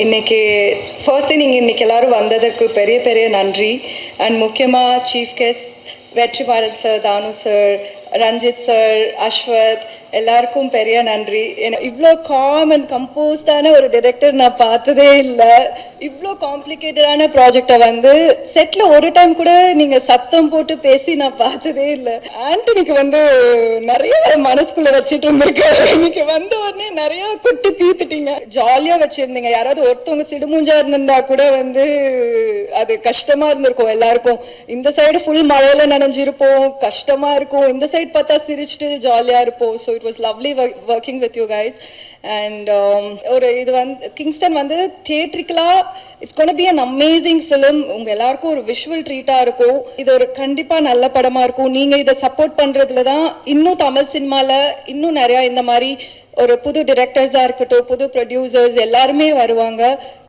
இன்னைக்கு ஃபர்ஸ்ட் நீங்கள் இன்னைக்கு எல்லாரும் வந்ததுக்கு பெரிய பெரிய நன்றி. அண்ட் முக்கியமாக chief guest Vetri Bharath sir Thanu sir Ranjith sir Ashwath எல்லாருக்கும் பெரிய நன்றி. ஏன்னா இவ்வளோ காம் அண்ட் கம்போஸ்டான ஒரு டிரெக்டர் நான் பார்த்ததே இல்லை. இவ்வளோ காம்ப்ளிகேட்டடான ப்ராஜெக்டை வந்து செட்டில் ஒரு டைம் கூட நீங்கள் சத்தம் போட்டு பேசி நான் பார்த்ததே இல்லை. ஆண்டனிக்கு வந்து நிறைய மனசுக்குள்ளே வச்சுட்டு இருந்திருக்காரு. இன்னைக்கு வந்து நிறைய கொட்டி தீர்த்துட்டீங்க ஜாலியா வச்சிருந்தீங்க. யாராவது ஒருத்தவங்க சிடுமூஞ்சா இருந்திருந்தா கூட வந்து அது கஷ்டமா இருந்திருக்கும் எல்லாருக்கும். இந்த சைடு ஃபுல் மழையில நனைஞ்சிருப்போம். கஷ்டமா இருக்கும். இந்த சைடு பார்த்தா சிரிச்சுட்டு ஜாலியா இருப்போம். So it was lovely working with you guys and ஒரு இது வந்து கிங்ஸ்டன் வந்து தியேட்ரிக்கலா it's gonna be an amazing film உங்க எல்லாருக்கும் ஒரு விஷுவல் ட்ரீட்டா இருக்கும். இது ஒரு கண்டிப்பா நல்ல படமா இருக்கும். நீங்க இதை சப்போர்ட் பண்றதுல தான் இன்னும் தமிழ் சினிமால இன்னும் நிறைய இந்த மாதிரி ஒரு புது டிரெக்டர்ஸாக இருக்கட்டும் புது ப்ரொடியூசர்ஸ் எல்லாருமே வருவாங்க.